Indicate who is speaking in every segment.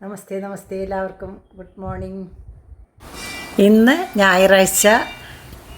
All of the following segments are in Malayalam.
Speaker 1: നമസ്തേ നമസ്തേ എല്ലാവർക്കും. ഗുഡ് മോർണിംഗ് ഇന്ന് ഞായറാഴ്ച.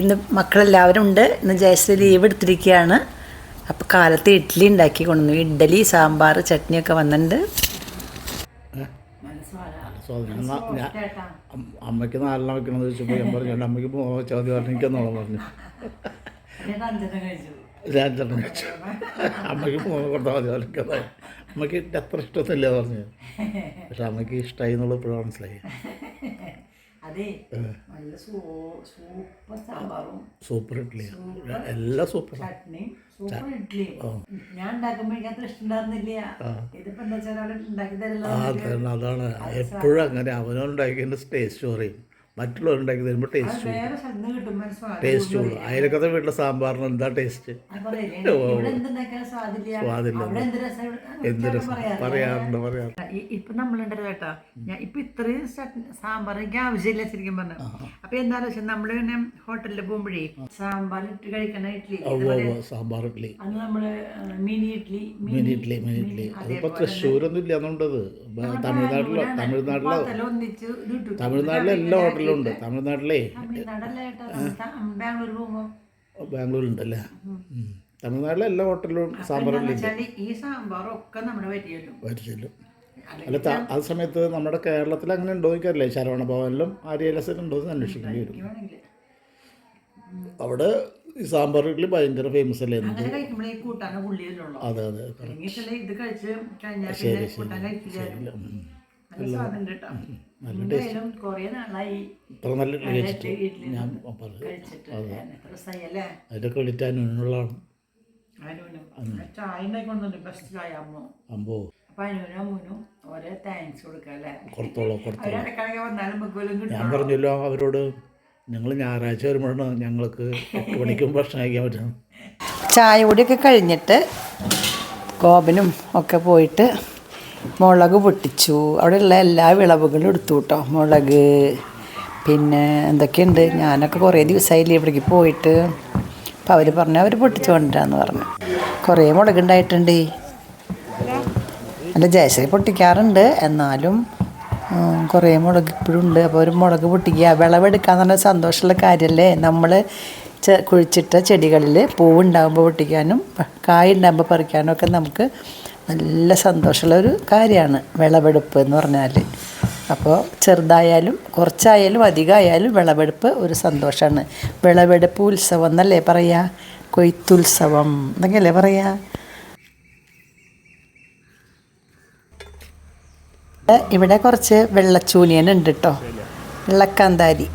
Speaker 1: ഇന്ന് മക്കളെല്ലാവരും ഉണ്ട്. ഇന്ന് ജയശ്രീ ലീവ് എടുത്തിരിക്കുകയാണ്. അപ്പോൾ കാലത്ത് ഇഡ്ഡലി ഉണ്ടാക്കി കൊണ്ടുവന്നു. ഇഡ്ഡലി സാമ്പാർ ചട്നിയൊക്കെ വന്നിട്ടുണ്ട്.
Speaker 2: അമ്മയ്ക്ക് നാലെണ്ണം വെക്കണമെന്ന് ചോദിച്ചപ്പോൾ ഞാൻ പറഞ്ഞു "എന്റെ അമ്മയ്ക്ക് മതി പറഞ്ഞു എനിക്കെന്നോളം പറഞ്ഞു. ചേട്ടൻ വെച്ചു അമ്മയ്ക്ക് മൂന്ന് കൊടുത്താൽ മതി അമ്മയ്ക്ക് എത്ര ഇഷ്ടത്തില്ല പറഞ്ഞു. പക്ഷെ അമ്മയ്ക്ക് ഇഷ്ടമായി എന്നുള്ള ഇപ്പോഴും മനസ്സിലായി
Speaker 1: അതെ. നല്ല സൂപ്പർ സാമ്പാറും
Speaker 2: സൂപ്പർ ഇഡ്ഡലി. എല്ലാം സൂപ്പർ
Speaker 1: ചട്നിയും സൂപ്പർ ഇഡ്ഡലി. ഞാൻ ഉണ്ടാക്കുമ്പോൾ എനിക്ക് അത്ര ഇഷ്ടമുണ്ടായിരുന്നില്ല ഇതിപ്പോ എന്താ വെച്ചാൽ
Speaker 2: അതാണ്. എപ്പോഴും അങ്ങനെ അവനുണ്ടാക്കിയതിന്റെ ടേസ്റ്റ് പറയും. മറ്റുള്ളവർ ഉണ്ടാക്കി തരുമ്പോൾ ടേസ്റ്റ് ടേസ്റ്റ് കൂടും അയലക്കത്തെ വീട്ടിലെ സാമ്പാറിന് എന്താ ടേസ്റ്റ്
Speaker 1: സ്വാദില്ല. എന്ത് രസം?
Speaker 2: പറയാറുണ്ട് പറയാറുണ്ട്.
Speaker 1: ഇപ്പൊ നമ്മളുണ്ടല്ലോ ചേട്ടാ ഞാൻ ഇപ്പൊ ഇത്രയും സാമ്പാർ എനിക്ക് ആവശ്യമില്ല ശരിക്കും പറഞ്ഞു. അപ്പൊ എന്താണെന്ന് വെച്ചാൽ നമ്മൾ പിന്നെ ഹോട്ടലിൽ പോകുമ്പോഴേ സാമ്പാർ ഇട്ട് കഴിക്കണ ഇഡ്ഡലി
Speaker 2: ഉവ്വ് സാമ്പാർ ഇഡ്ഡലി
Speaker 1: അത് നമ്മൾ mini idli
Speaker 2: mini idli mini idli അതിപ്പോൾ തൃശ്ശൂരൊന്നും ഇല്ല എന്നുണ്ടത് തമിഴ്നാട്ടിലോ തമിഴ്നാട്ടിലോ തമിഴ്നാട്ടിലെ എല്ലാ ഹോട്ടലും ഉണ്ട്. തമിഴ്നാട്ടിലെ. ബാംഗ്ലൂരുണ്ടല്ലേ. തമിഴ്നാട്ടിലെ എല്ലാ ഹോട്ടലിലും
Speaker 1: സാമ്പാറും ഈ സാമ്പാറൊക്കെ നമ്മുടെ പറ്റിയല്ലോ
Speaker 2: വരിച്ചില്ലും അല്ല ആ സമയത്ത് നമ്മുടെ കേരളത്തിൽ അങ്ങനെ ഉണ്ടോ എനിക്കറിയില്ലേ. ശരവണ ഭവനിലും ആര്യലസിലും ഉണ്ടോ എന്ന് അന്വേഷിക്കേണ്ടി വരും. അവിടെ ഈ സാമ്പാർ ഇഡ്ഡലി ഭയങ്കര ഫേമസ് അല്ലേ
Speaker 1: ഈ
Speaker 2: അതെ അതെ
Speaker 1: ശരി
Speaker 2: ശരി.
Speaker 1: നല്ല ടേസ്റ്റ്
Speaker 2: ഇത്ര നല്ല കഴിച്ചിട്ട് ഞാൻ പറഞ്ഞു
Speaker 1: അല്ലേ?
Speaker 2: അതിന്റെ ക്രെഡിറ്റ് അനുവിനുള്ളതാണ് അമ്പോ. ഞാൻ പറഞ്ഞല്ലോ അവരോട് നിങ്ങൾ ഞായറാഴ്ച വരുമ്പോഴാണ് ഞങ്ങൾക്ക് എട്ട് മണിക്കും ഭക്ഷണം കഴിക്കാൻ പറ്റുന്നത്.
Speaker 1: ചായ കൂടിയൊക്കെ കഴിഞ്ഞിട്ട് ഗോപനും ഒക്കെ പോയിട്ട് മുളക് പൊട്ടിച്ചു. അവിടെയുള്ള എല്ലാ വിളവുകളും എടുത്തു കേട്ടോ മുളക്. പിന്നെ എന്തൊക്കെയുണ്ട്? ഞാനൊക്കെ കുറേ ദിവസമായില്ലേ ഇവിടേക്ക് പോയിട്ട്. അപ്പോൾ അവർ പറഞ്ഞു അവർ പൊട്ടിച്ചു കൊണ്ടുവരാന്ന് പറഞ്ഞു. കുറേ മുളക് ഉണ്ടായിട്ടുണ്ട്. അല്ല ജയശ്രീ പൊട്ടിക്കാറുണ്ട്. എന്നാലും കുറേ മുളക് ഇപ്പോഴും ഉണ്ട് അപ്പോൾ ഒരു മുളക് പൊട്ടിക്കുക. വിളവെടുക്കുക എന്ന് പറഞ്ഞാൽ സന്തോഷമുള്ള കാര്യമല്ലേ നമ്മൾ കുഴിച്ചിട്ട ചെടികളിൽ പൂവുണ്ടാകുമ്പോൾ പൊട്ടിക്കാനും കായ ഉണ്ടാകുമ്പോൾ പറിക്കാനും ഒക്കെ നമുക്ക് നല്ല സന്തോഷമുള്ള ഒരു കാര്യമാണ് വിളവെടുപ്പ് എന്ന് പറഞ്ഞാൽ അപ്പോൾ ചെറുതായാലും കുറച്ചായാലും അധികമായാലും വിളവെടുപ്പ് ഒരു സന്തോഷമാണ് വിളവെടുപ്പ് ഉത്സവം എന്നല്ലേ പറയുക കൊയ്ത്തുത്സവം. എന്നൊക്കെയല്ലേ പറയുക ഇവിടെ കുറച്ച് വെള്ളച്ചൂനിയൻ ഉണ്ട് കേട്ടോ വെള്ളക്കാന്താരി.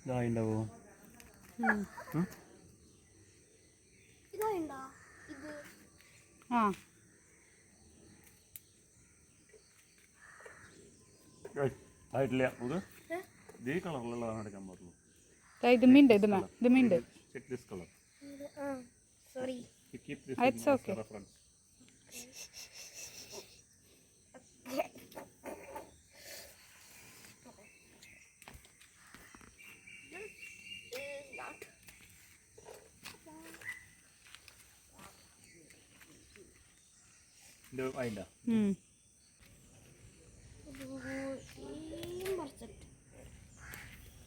Speaker 3: ഇതായിണ്ടാവോ
Speaker 4: ഇതായിണ്ടോ ഇത്
Speaker 5: ആ.
Speaker 3: ആയിട്ടില്ല. ഇത്? ഇതേ കളറിലുള്ളതാണ് എടുക്കാൻ പാടുള്ളൂ
Speaker 5: ദാ ഇത് മിണ്ട് ഇത് ഇത് mint.
Speaker 3: Check this colour
Speaker 4: sorry
Speaker 3: keep this
Speaker 5: it's okay
Speaker 3: reference ഇത് ആയില്ല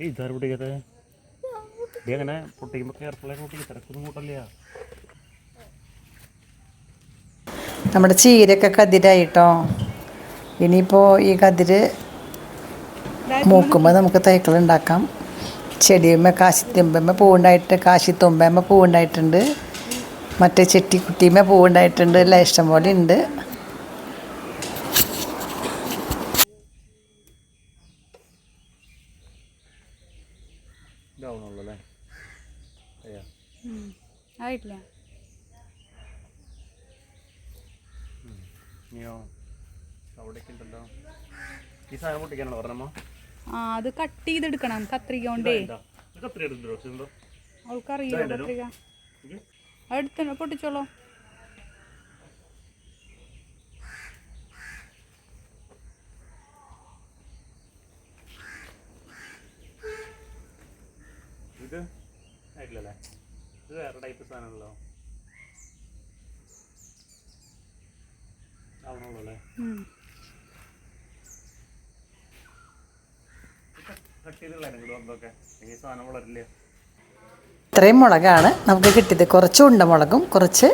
Speaker 3: ഏയ് ഇതാരും പൊട്ടിക്കത്തെ? ഇത് അങ്ങനെ പൊട്ടിക്കുമ്പോൾ കെയർഫുള്ളായി പൊട്ടിക്കുക തിരക്കൊന്നും
Speaker 1: നമ്മുടെ ചീരയൊക്കെ കതിരായിട്ടോ. ഇനിയിപ്പോൾ ഈ കതിര് മൂക്കുമ്പോൾ നമുക്ക് തൈക്കൾ ഉണ്ടാക്കാം ചെടിയുമ്മ കാശിത്തുമ്പമ്മ പൂവുണ്ടായിട്ട് കാശിത്തുമ്പമ്മ പൂവുണ്ടായിട്ടുണ്ട്. മറ്റേ ചെട്ടിക്കുട്ടിയമ്മ പൂവുണ്ടായിട്ടുണ്ട്. എല്ലാം ഇഷ്ടംപോലെ ഉണ്ട്.
Speaker 3: പറഞ്ഞമ്മ
Speaker 5: ആ അത് കട്ട് ചെയ്തെടുക്കണം. കത്രിക കൊണ്ടേ അവൾക്കറിയില്ല കത്രിക എടുത്തോ പൊട്ടിച്ചോളൂ.
Speaker 3: ഇത് വേറെ ടൈപ്പ് സാധനമാണല്ലോ. ആവണുള്ളൂ അല്ലേ? കട്ട് ചെയ്തുള്ള ഇങ്ങോട്ട് വന്നതൊക്കെ. ഈ സാധനം വളരില്ല.
Speaker 1: ഇത്രയും മുളകാണ്. നമുക്ക് കിട്ടിയത് കുറച്ച് ഉണ്ടമുളകും കുറച്ച്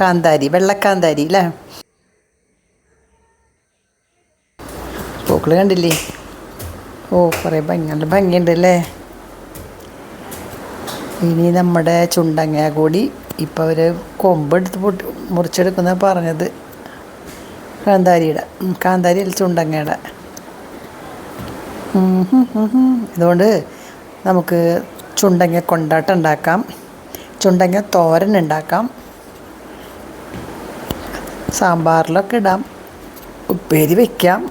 Speaker 1: കാന്താരി വെള്ളക്കാന്താരി അല്ലേ? പൂക്കൾ കണ്ടില്ലേ? ഓ കുറേ ഭംഗി നല്ല ഭംഗിയുണ്ട് അല്ലേ? ഇനി നമ്മുടെ ചുണ്ടങ്ങ കൂടി ഇപ്പോൾ അവർ കൊമ്പെടുത്ത് പൊട്ടി മുറിച്ചെടുക്കുന്ന പറഞ്ഞത്. കാന്താരിയുടെ. കാന്താരി അല്ല ചുണ്ടങ്ങയുടെ. അതുകൊണ്ട് നമുക്ക് ചുണ്ടങ്ങ കൊണ്ടാട്ടം ഉണ്ടാക്കാം. ചുണ്ടങ്ങ തോരൻ ഉണ്ടാക്കാം. സാമ്പാറിലൊക്കെ ഇടാം. ഉപ്പേരി വയ്ക്കാം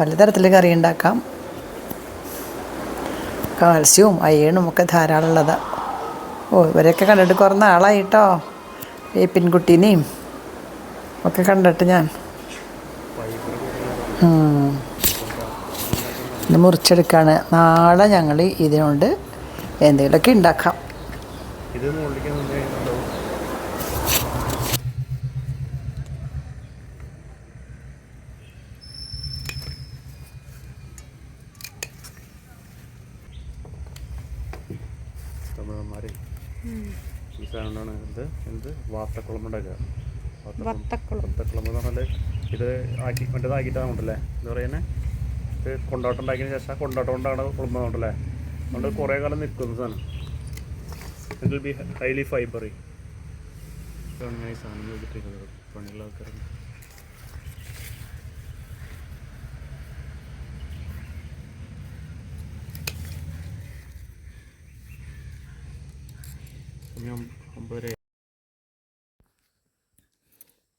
Speaker 1: പലതരത്തിൽ കറി ഉണ്ടാക്കാം. കാൽസ്യവും അയണും ഒക്കെ ധാരാളം ഉള്ളതാണ് ഓ ഇവരെയൊക്കെ കണ്ടിട്ട് കുറഞ്ഞ ആളായി കേട്ടോ ഈ പെൺകുട്ടീനെയും ഒക്കെ കണ്ടിട്ട് ഞാൻ. ഇത് മുറിച്ചെടുക്കാണ്. നാളെ ഞങ്ങൾ ഇതിനോണ്ട് എന്തെങ്കിലുമൊക്കെ ഉണ്ടാക്കാം.
Speaker 3: ഈ സാധനമാണ് എന്ത്? എന്ത് വാത്തക്കുളം ഉണ്ടാക്കുക വാത്തക്കുളം
Speaker 5: വത്തക്കുളം
Speaker 3: വത്തക്കുളം എന്ന് പറഞ്ഞാൽ ഇത് ആക്കി മറ്റേതാക്കിയിട്ടാണല്ലേ എന്താ പറയുന്നത് ഇത് കൊണ്ടാട്ടം ഉണ്ടാക്കിയതിന് ശേഷം ആ കൊണ്ടാട്ടം കൊണ്ടാണ് കുളമ്പുന്നുണ്ടല്ലേ അതുകൊണ്ട് കുറേ കാലം നിൽക്കുന്ന സാധനം. It will be highly fibery ഈ സാധനം പണിയുള്ള ആൾക്കാരുണ്ട്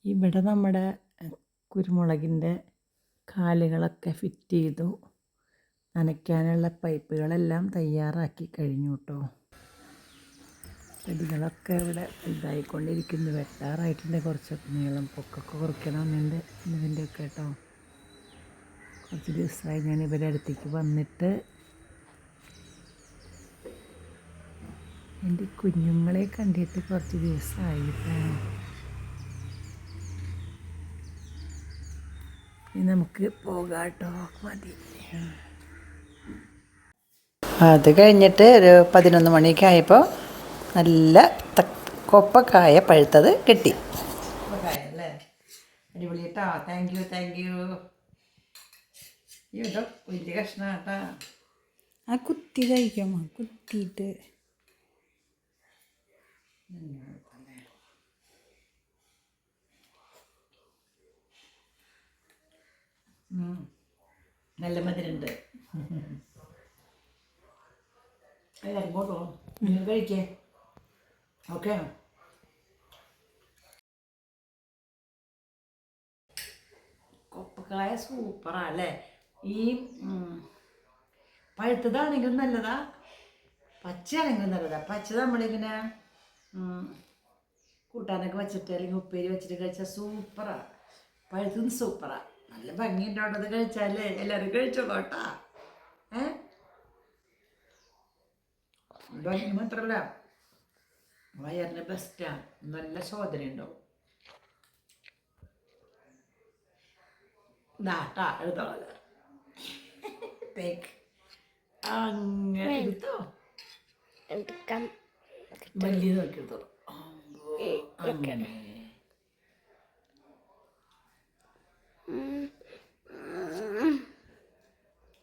Speaker 1: ഇവിടെ നമ്മുടെ കുരുമുളകിന്റെ കാലുകളൊക്കെ ഫിറ്റ് ചെയ്തു. നനയ്ക്കാനുള്ള പൈപ്പുകളെല്ലാം തയ്യാറാക്കി കഴിഞ്ഞു കേട്ടോ. ചെടികളൊക്കെ ഇവിടെ ഇതായിക്കൊണ്ടിരിക്കുന്നു. വെട്ടാറായിട്ടുണ്ട്. കുറച്ചൊക്കെ നീളം പൊക്കൊക്കെ കുറയ്ക്കണമെന്നുണ്ട് ഇതിന്റെയൊക്കെ കേട്ടോ. കുറച്ച് ദിവസമായി ഞാൻ ഇവരുടെ അടുത്തേക്ക് വന്നിട്ട് എന്റെ കുഞ്ഞുങ്ങളെ കണ്ടിട്ട് കുറച്ച് ദിവസമായിട്ടാണ് ഇനി നമുക്ക് പോകാട്ടോ. മതി. അത് കഴിഞ്ഞിട്ട് ഒരു പതിനൊന്ന് മണിയൊക്കെ ആയപ്പോൾ നല്ല കൊപ്പക്കായ പഴുത്തത് കിട്ടി. അല്ലേ അടിപൊളി കേട്ടോ താങ്ക് യു താങ്ക് യു കേട്ടോ വലിയ കഷ്ണം കേട്ടാ
Speaker 5: ആ കുത്തി കഴിക്കാമോ കുത്തിയിട്ട്
Speaker 1: നല്ല മധുരമുണ്ട്. എല്ലാവരും ഇങ്ങോട്ടോ നിങ്ങൾ കഴിക്കേ. ഓക്കെ. കൊപ്പക്കായ സൂപ്പറാ അല്ലേ ഈ പഴുത്തതാണെങ്കിലും നല്ലതാ. പച്ചയാണെങ്കിലും നല്ലതാ. പച്ച നമ്മളിങ്ങനെ കൂട്ടാനൊക്കെ വെച്ചിട്ട് അല്ലെങ്കിൽ ഉപ്പേരി വെച്ചിട്ട് കഴിച്ചാൽ സൂപ്പറാ. പഴുത്തതും സൂപ്പറാ. നല്ല ഭംഗി ഉണ്ടാവുന്നത് കഴിച്ചാലേ. എല്ലാവരും കഴിച്ചോളൂ കേട്ടാ. ഏ? ഭംഗി മാത്രമല്ല വയറിന് ബെസ്റ്റാണ് നല്ല ശോധന ഉണ്ടാവും ദാട്ടാ തേക്ക് അങ്ങനെ എടുത്തോ?
Speaker 4: എടുക്കാം.
Speaker 1: എടുത്തോളൂ അങ്ങനെ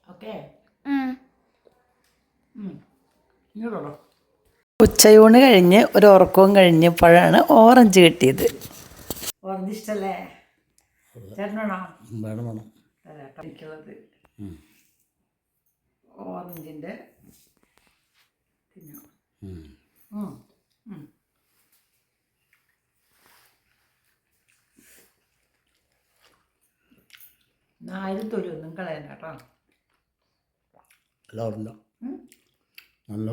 Speaker 1: ഓക്കെ ഇങ്ങോട്ടോ ഉച്ചയൂണ് കഴിഞ്ഞ് ഒരു ഉറക്കവും കഴിഞ്ഞപ്പോഴാണ് ഓറഞ്ച് കിട്ടിയത്. ഓറഞ്ച് ഇഷ്ടല്ലേ? ഓറഞ്ചിന്റെ കളയണ്ട കേട്ടോ.
Speaker 2: നല്ല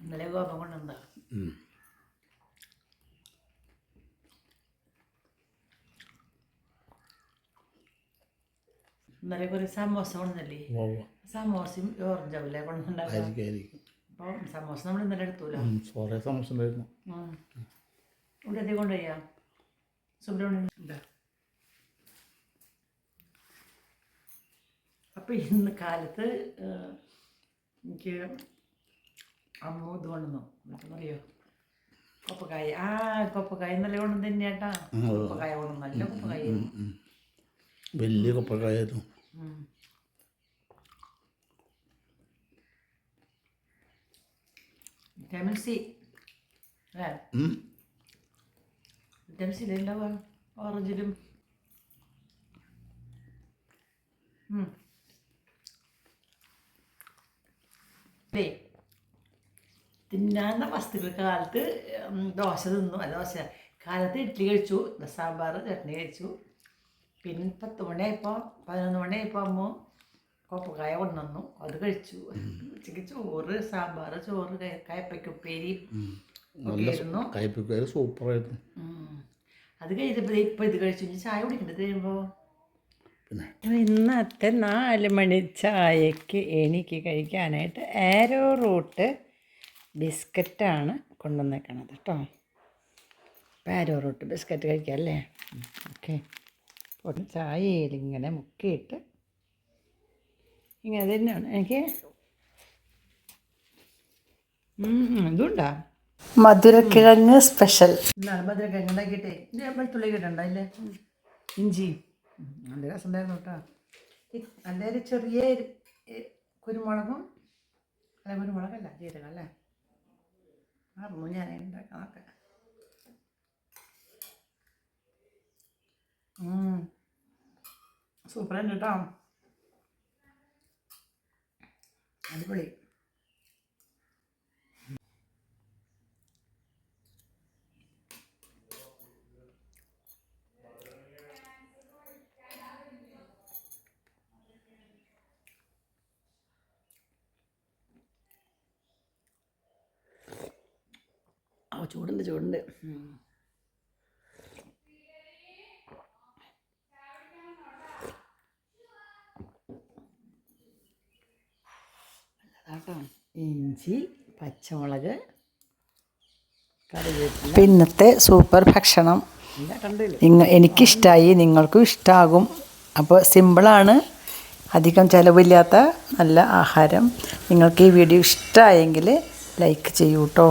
Speaker 1: ഇന്നലെ ഗോതമ്പ് കൊണ്ടുണ്ടാ ഇന്നലെ കുറേ സമോസ കൊണ്ടുവന്നല്ലേ?
Speaker 2: പോവാം
Speaker 1: സമോസയും ഓറഞ്ച് ആവില്ലേ കൊണ്ടുണ്ടാക്കുക
Speaker 2: ആയിരിക്കും ആയിരിക്കും
Speaker 1: അപ്പം സമോസ നമ്മൾ ഇന്നലെ എടുത്തൂല?
Speaker 2: കുറേ സമയം ഉണ്ടായിരുന്നു.
Speaker 1: ഇവിടെ എത്തി കൊണ്ടുപോയാ സുബ്രഹ്മണ്യം എന്താ അപ്പം ഇന്ന് കാലത്ത് എനിക്ക് അമ്മ ഇത് കൊണ്ടുവന്നു. എന്നറിയോ കൊപ്പക്കായ ആ കൊപ്പക്കായ ഇന്നലെ കൊണ്ടുവന്ന് തന്നെയാട്ടാ കൊപ്പക്കായ കൊണ്ടു നല്ല കൊപ്പക്കായ
Speaker 2: വലിയ കൊപ്പക്കായായിരുന്നു
Speaker 1: വിറ്റാമിൻ സി അല്ലേ. വിറ്റാമിൻ സി ഉണ്ടാവുക ഓറഞ്ചിലും. തിന്നാന്ന വസ്തുക്കൾ കാലത്ത് ദോശ തിന്നു. അല്ല ദോശ കാലത്ത് ഇഡ്ഡലി കഴിച്ചു സാമ്പാർ ചട്നി കഴിച്ചു. പിന്നെ പത്ത് മണിയായപ്പോൾ പതിനൊന്ന് മണിയായപ്പോൾ അമ്മ കൊപ്പക്കായ കൊണ്ടുവന്നു അത് കഴിച്ചു. ഉച്ചയ്ക്ക് ചോറ് സാമ്പാർ ചോറ് കയപ്പയ്ക്ക് കയ്പ്പയ്ക്കുപ്പേരി
Speaker 2: കയ്പക്കാര് സൂപ്പറായിരുന്നു.
Speaker 1: അത് കഴിഞ്ഞപ്പോൾ ഇപ്പം ഇത് കഴിച്ചു. ഇനി ചായ കുടിക്കണ്ടത് കഴിയുമ്പോൾ
Speaker 5: ഇന്നത്തെ നാല് മണി ചായക്ക് എനിക്ക് കഴിക്കാനായിട്ട് ആരോ റൂട്ട് ബിസ്ക്കറ്റാണ് കൊണ്ടുവന്നേക്കണത് കേട്ടോ അപ്പോൾ ആരോ റൂട്ട് ബിസ്ക്കറ്റ് കഴിക്കാം അല്ലേ ഓക്കെ. ചായ ചായയിൽ ഇങ്ങനെ മുക്കിയിട്ട് ഇങ്ങനെ തന്നെയാണ്. എനിക്ക് ഇതുണ്ടാ.
Speaker 1: മധുരക്കിഴങ്ങ് സ്പെഷ്യൽ. എന്താണ് മധുരക്കിഴങ്ങ് ഉണ്ടാക്കിയിട്ടേ. ഇത് വെളുത്തുള്ളി കിട്ടണ്ടല്ലേ ഇഞ്ചി. നല്ല രസം ഉണ്ടായിരുന്നു കേട്ടോ നല്ല ചെറിയ കുരുമുളകും അല്ല കുരുമുളകല്ല ജീരകം അല്ലേ? മറന്നു ഞാൻ ഉണ്ടാക്കാം നോക്കാം. സൂപ്പർ ഉണ്ട് കേട്ടോ. അടിപൊളി. ചൂടുണ്ട് ചൂടുണ്ട്. നല്ലതാട്ടോ ഇഞ്ചി പച്ചമുളക് കറിവേപ്പില.
Speaker 6: പിന്നത്തെ സൂപ്പർ ഭക്ഷണം. നിങ്ങ എനിക്കിഷ്ടമായി നിങ്ങൾക്കും ഇഷ്ടമാകും അപ്പോൾ സിമ്പിളാണ്. അധികം ചിലവില്ലാത്ത നല്ല ആഹാരം. നിങ്ങൾക്ക് ഈ വീഡിയോ ഇഷ്ടമായെങ്കിൽ ലൈക്ക് ചെയ്യൂ കേട്ടോ